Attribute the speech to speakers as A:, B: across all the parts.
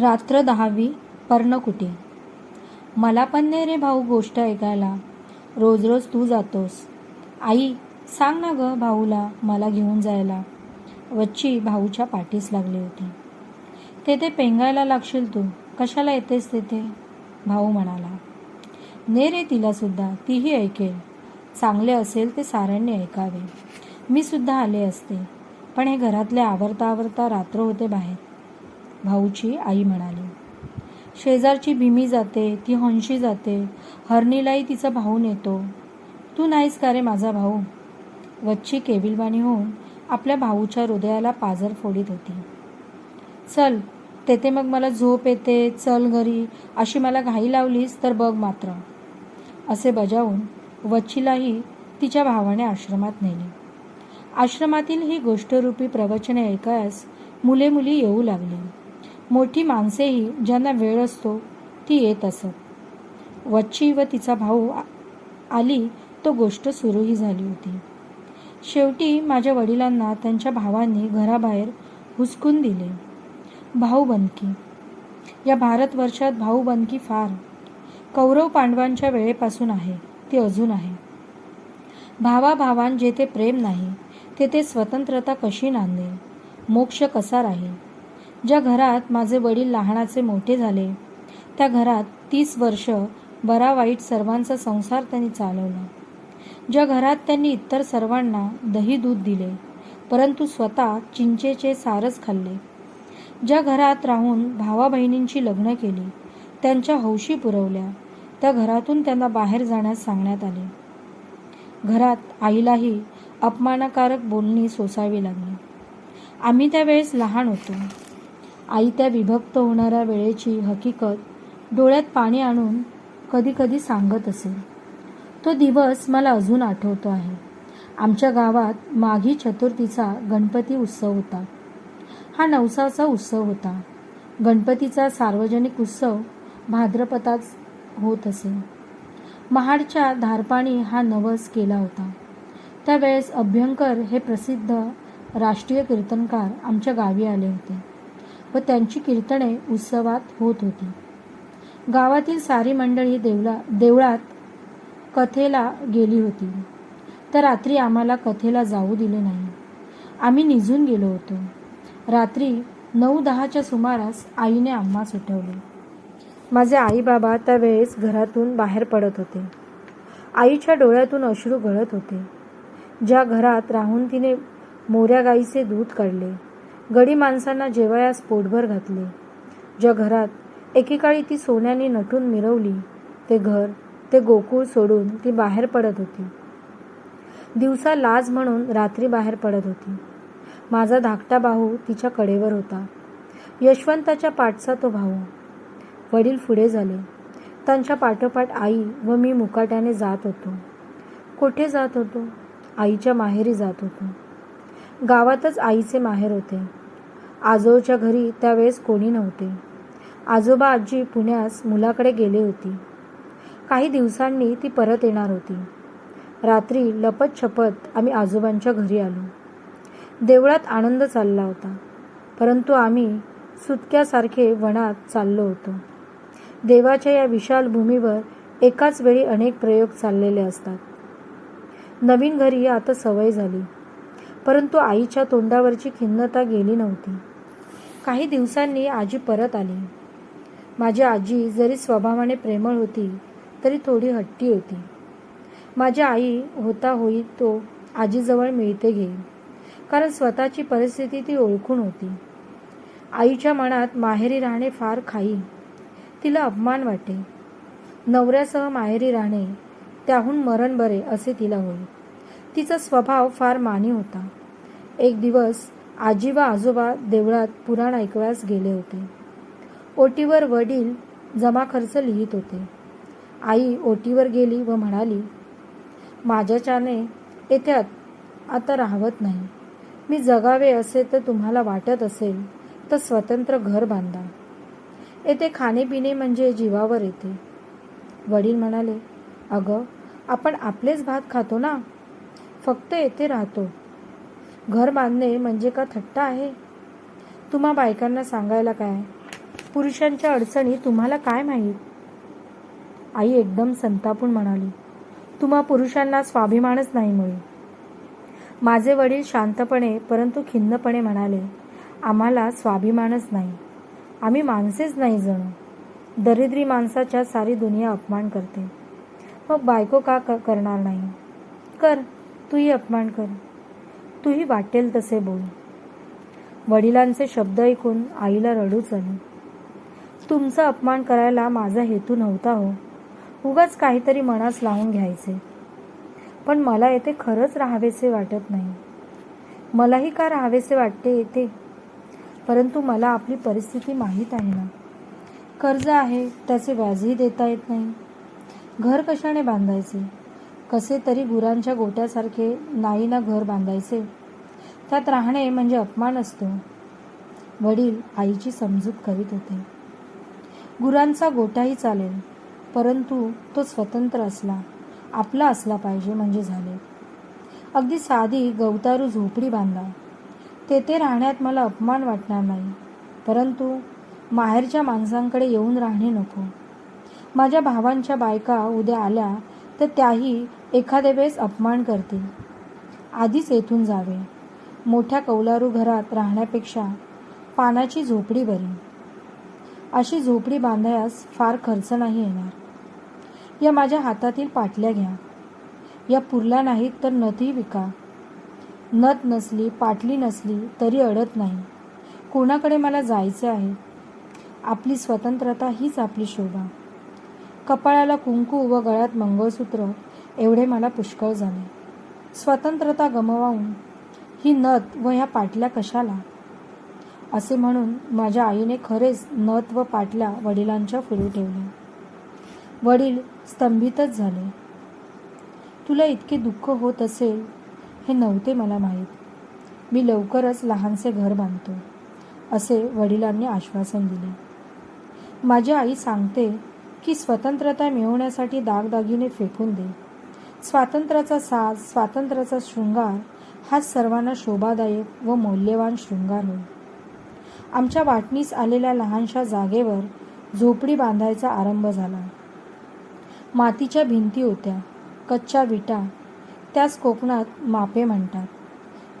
A: रात्र दहावी पर्णकुटी. मला पण नाही रे भाऊ गोष्ट ऐकायला. रोज रोज तू जातोस. आई सांग ना ग भाऊला मला घेऊन जायला. वच्ची भाऊच्या पाठीस लागली होती. तेथे पेंगायला लागशील तू. कशाला येतेस तेथे भाऊ म्हणाला. ने रे तिलासुद्धा तीही ऐकेल. चांगले असेल ते साऱ्यांनी ऐकावे. मी सुद्धा आले असते. पण हे घरातले आवरता आवरता रात्र होते बाहेर. भाऊची आई म्हणाली. शेजारची भीमी जाते ती हंशी जाते. हरणीलाही तिचा भाऊ नेतो. तू नाहीस का रे माझा भाऊ? वच्ची केविलवाणी होऊन आपल्या भाऊच्या हृदयाला पाजर फोडीत होती. चल तेथे मग मला झोप येते चल घरी. अशी मला घाई लावलीस तर बघ मात्र. असे बजावून वच्चीलाही तिच्या भावाने आश्रमात नेली. आश्रमातील ही गोष्टरूपी प्रवचने ऐकायस मुले मुली येऊ लागली. मोठी माणसेही ज्यांना वेळ असतो ती येत असत. वच्ची व तिचा भाऊ आ- आली तो गोष्ट सुरूही झाली होती. शेवटी माझ्या वडिलांना त्यांच्या भावांनी घराबाहेर हुसकून दिले. भाऊ बनकी. या भारतवर्षात भाऊ बनकी फार कौरव पांडवांच्या वेळेपासून आहे ती अजून आहे. भावाभावां जेथे प्रेम नाही तेथे स्वतंत्रता कशी नांदेल? मोक्ष कसा राहील? ज्या घरात माझे वडील लहानाचे मोठे झाले त्या घरात तीस वर्ष बरा वाईट सर्वांचा संसार त्यांनी चालवला. ज्या घरात त्यांनी इतर सर्वांना दही दूध दिले परंतु स्वतः चिंचेचे सारच खाल्ले. ज्या घरात राहून भावा बहिणींची लग्न केली त्यांच्या हौशी पुरवल्या त्या घरातून त्यांना बाहेर जाण्यास सांगण्यात आले. घरात आईलाही अपमानकारक बोलणी सोसावी लागली. आम्ही त्यावेळेस लहान होतो. आई त्या विभक्त होणाऱ्या वेळेची हकीकत डोळ्यात पाणी आणून कधी कधी सांगत असेल तो दिवस मला अजून आठवतो आहे. आमच्या गावात माघी चतुर्थीचा गणपती उत्सव होता. हा नवसाचा उत्सव होता. गणपतीचा सार्वजनिक उत्सव भाद्रपदात होत असे. महाडच्या धारपाणी हा नवस केला होता. त्यावेळेस अभ्यंकर हे प्रसिद्ध राष्ट्रीय कीर्तनकार आमच्या गावी आले होते. व त्यांची कीर्तने उत्सवात होत होती. गावातील सारी मंडळी देवला देवळात कथेला गेली होती. तर रात्री आम्हाला कथेला जाऊ दिले नाही. आम्ही निघून गेलो होतो. रात्री नऊ दहाच्या सुमारास आईने आम्हा सुटवले माझे आई बाबा त्यावेळेस घरातून बाहेर पडत होते. आईच्या डोळ्यातून अश्रू गळत होते. ज्या घरात राहून तिने मोऱ्या गाईचे दूध काढले गडी माणसांना जेवायास पोटभर घातले. ज्या घरात एकेकाळी ती सोन्याने नटून मिरवली ते घर ते गोकुळ सोडून ती बाहेर पडत होती. दिवसा लाज म्हणून रात्री बाहेर पडत होती. माझा धाकटा भाऊ तिच्या कडेवर होता. यशवंताच्या पाठचा तो भाऊ. वडील पुढे झाले. त्यांच्या पाठोपाठ आई व मी मुकाट्याने जात होतो. कोठे जात होतो? आईच्या माहेरी जात होतो. गावातच आईचे माहेर होते. आजोच्या घरी त्यावेळेस कोणी नव्हते. आजोबा आजी पुण्यास मुलाकडे गेले होती. काही दिवसांनी ती परत येणार होती. रात्री लपत छपत आम्ही आजोबांच्या घरी आलो. देवळात आनंद चालला होता परंतु आम्ही सुटक्यासारखे वनात चाललो होतो. देवाच्या या विशाल भूमीवर एकाच वेळी अनेक प्रयोग चाललेले असतात. नवीन घरी आता सवय झाली परंतु आईच्या तोंडावरची खिन्नता गेली नव्हती. काही दिवसांनी आजी परत आली. माझी आजी जरी स्वभावाने प्रेमळ होती तरी थोडी हट्टी होती. माझी आई होता होई तो आजीजवळ मिळते घेईल कारण स्वतःची परिस्थिती ती ओळखून होती. आईच्या मनात माहेरी राहणे फार खाई तिला अपमान वाटे. नवऱ्यासह माहेरी राहणे त्याहून मरण बरे असे तिला होई. तिचा स्वभाव फार मानी होता. एक दिवस आजी व आजोबा देवळात पुराण ऐकव्यास गेले होते. ओटीवर वडील जमा खर्च लिहित होते. आई ओटीवर गेली व म्हणाली माझ्याच्याने येथे आता राहवत नाही. मी जगावे असे तर तुम्हाला वाटत असेल तर स्वतंत्र घर बांधा. येथे खाणेपिणे म्हणजे जीवावर येते. वडील म्हणाले अगं आपण आपलेच भात खातो ना? फक्त येथे राहतो. घर बांधणे म्हणजे का थट्टा आहे? तुम्हा बायकांना सांगायला काय? पुरुषांच्या अडचणी तुम्हाला काय माहीत? आई एकदम संतापून म्हणाली तुम्हा पुरुषांना स्वाभिमानच नाही मुळे. माझे वडील शांतपणे परंतु खिन्नपणे म्हणाले आम्हाला स्वाभिमानच नाही. आम्ही माणसेच नाही जणू. दरिद्री माणसाच्या सारी दुनिया अपमान करते. मग बायको का क- करणार नाही? कर तूही अपमान कर. तूही वाटेल तसे बोल. वडिलांचे शब्द ऐकून आईला रडूच आली तुमचा अपमान करायला माझा हेतू नव्हता हो. उगाच काहीतरी मनास लावून घ्यायचे. पण मला येथे खरंच राहावेसे वाटत नाही. मलाही का राहावेसे वाटते येते परंतु मला आपली परिस्थिती माहीत आहे ना. कर्ज आहे त्याचे व्याजही देता येत नाही. घर कशाने बांधायचे? कसे तरी गुरांच्या गोट्यासारखे नाईना घर बांधायचे. त्यात राहणे म्हणजे अपमान असतो. वडील आईची समजूत करीत होते. गुरांचा गोटाही चालेल परंतु तो स्वतंत्र असला आपला असला पाहिजे म्हणजे झाले. अगदी साधी गवतारू झोपडी बांधा. तेथे राहण्यात मला अपमान वाटणार नाही परंतु माहेरच्या माणसांकडे येऊन राहणे नको. माझ्या भावांच्या बायका उद्या आल्या तर त्याही एखाद्या वेळेस अपमान करतील. आधीच येथून जावे. मोठ्या कौलारू घरात राहण्यापेक्षा पानाची झोपडी बरी. अशी झोपडी बांधायास फार खर्च नाही येणार. या माझ्या हातातील पाटल्या घ्या. या पुरल्या नाहीत तर नथही विका. नथ नसली पाटली नसली तरी अडत नाही. कोणाकडे मला जायचे आहे? आपली स्वतंत्रता हीच आपली शोभा. कपाळाला कुंकू व गळ्यात मंगळसूत्र एवढे मला पुष्कळ झाले. स्वतंत्रता गमवावून ही नथ व ह्या पाटल्या कशाला? असे म्हणून माझ्या आईने खरेच नथ व पाटल्या वडिलांच्या पुढे ठेवल्या. वडील स्तंभितच झाले. तुला इतके दुःख होत असेल हे नव्हते मला माहीत. मी लवकरच लहानसे घर बांधतो असे वडिलांनी आश्वासन दिले. माझी आई सांगते की स्वतंत्रता मिळवण्यासाठी दागदागिने फेकून दे. स्वातंत्र्याचा साज स्वातंत्र्याचा शृंगार हा सर्वांना शोभादायक व मौल्यवान शृंगार होय. आमच्या वाटणीस आलेल्या लहानशा जागेवर झोपडी बांधायचा आरंभ झाला. मातीच्या भिंती होत्या कच्च्या विटा त्याच कोकणात मापे म्हणतात.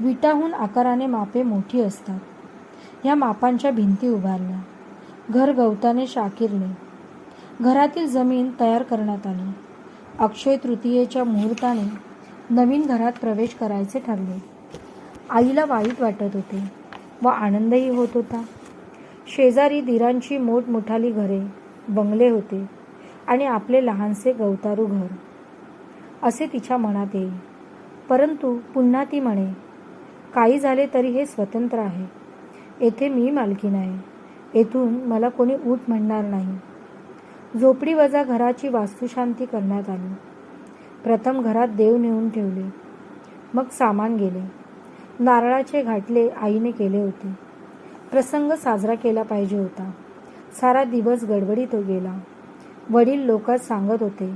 A: विटाहून आकाराने मापे मोठी असतात. ह्या मापांच्या भिंती उभारल्या. घर गवताने शाकिरले. घरातील जमीन तयार करण्यात आली. अक्षय तृतीयेच्या मुहूर्ताने नवीन घरात प्रवेश करायचे ठरले. आईला वाईट वाटत होते व आनंदही होत होता. शेजारी धीरांची मोठमोठाली घरे बंगले होते आणि आपले लहानसे गवतारू घर. असे तिच्या मनात येई. परंतु पुन्हा ती म्हणे काही झाले तरी हे स्वतंत्र आहे. येथे मी मालकी आहे. येथून मला कोणी ऊट म्हणणार नाही. झोपडी वजा घराची वास्तुशांती करण्यात आली. प्रथम घरात देव नेऊन ठेवले. मग सामान गेले. नारळाचे घाटले आईने केले होते. प्रसंग साजरा केला पाहिजे होता. सारा दिवस गडबडीत गेला. वडील लोक सांगत होते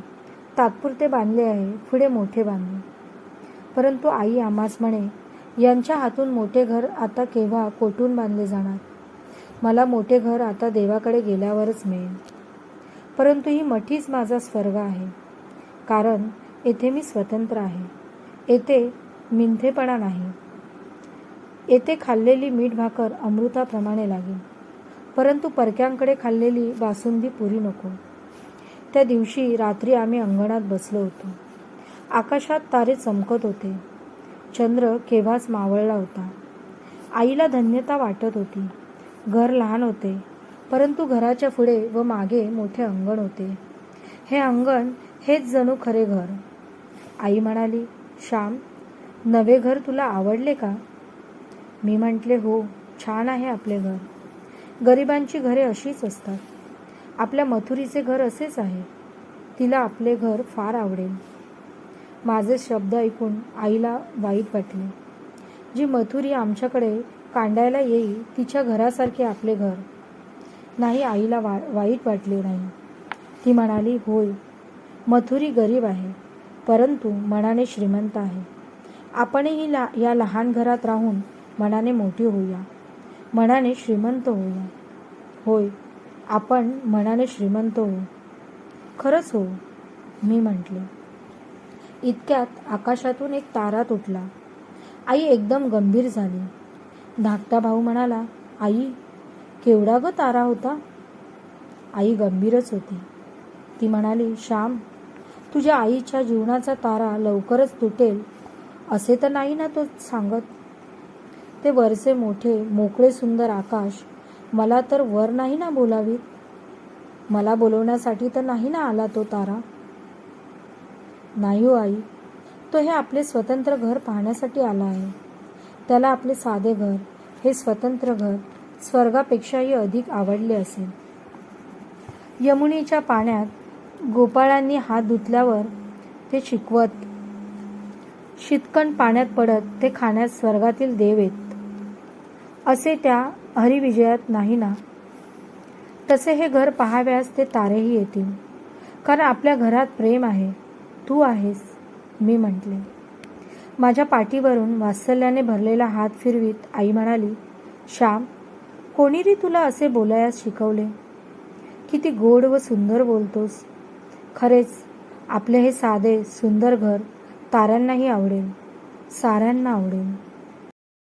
A: तात्पुरते बांधले आहे पुढे मोठे बांधले परंतु आई आम्हास म्हणे यांच्या हातून मोठे घर आता केव्हा कोठून बांधले जाणार? मला मोठे घर आता देवाकडे गेल्यावरच मिळेल. परंतु ही मठीच माझा स्वर्ग आहे. कारण येथे मी स्वतंत्र आहे. येथे मिंथेपणा नाही. येथे खाल्लेली मीठ भाकर अमृताप्रमाणे लागेल. परंतु परक्यांकडे खाल्लेली बासुंदी पुरी नको. त्या दिवशी रात्री आम्ही अंगणात बसलो होतो. आकाशात तारे चमकत होते. चंद्र केव्हाच मावळला होता. आईला धन्यता वाटत होती. घर लहान होते. परंतु घराच्या पुढे व मागे मोठे अंगण होते. हे अंगण हेच जणू खरे घर. आई म्हणाली श्याम नवे घर तुला आवडले का? मी म्हटले हो छान आहे आपले घर. गरिबांची घरे अशीच असतात. आपल्या मथुरीचे घर असेच आहे. तिला आपले घर फार आवडेल. माझे शब्द ऐकून आईला वाईट वाटले. जी मथुरी आमच्याकडे कांडायला येईल तिच्या घरासारखे आपले घर. नाही आईला वा वाईट वाटले नाही. ती म्हणाली होय मथुरी गरीब आहे परंतु मनाने श्रीमंत आहे. आपणही ला या लहान घरात राहून मनाने मोठी होऊया. मनाने श्रीमंत होऊया. होय आपण मनाने श्रीमंत हो खरंच हो मी म्हटले. इतक्यात आकाशातून एक तारा तुटला. आई एकदम गंभीर झाली. धाकटा भाऊ म्हणाला आई केवढा ग तारा होता? आई गंभीरच होती. ती म्हणाली श्याम तुझ्या आईच्या जीवनाचा तारा लवकरच तुटेल असे तर नाही ना तो सांगत. ते वरचे मोठे मोकळे सुंदर आकाश मला तर वर नाही ना बोलावीत? मला बोलवण्यासाठी तर नाही ना आला तो तारा? नाही हो आई तो हे आपले स्वतंत्र घर पाहण्यासाठी आला आहे. त्याला आपले साधे घर हे स्वतंत्र घर स्वर्गापेक्षाही अधिक आवडले असेल. यमुनेच्या पाण्यात गोपाळांनी हात धुतल्यावर ते शिकवत शितकण पाण्यात पडत ते खाण्यात स्वर्गातील देव येत. असे त्या हरिविजयात नाही ना? तसे हे घर पहाव्यास ते तारेही येतील. कारण आपल्या घरात प्रेम आहे तू आहेस मी म्हटले. माझ्या पाठीवरून वात्सल्याने भरलेला हात फिरवीत आई म्हणाली श्याम कोणी रे तुला असे बोलायला शिकवले? किती गोड व सुंदर बोलतोस. खरेच आपले हे साधे सुंदर घर ताऱ्यांनाही आवडेल साऱ्यांना आवडेल.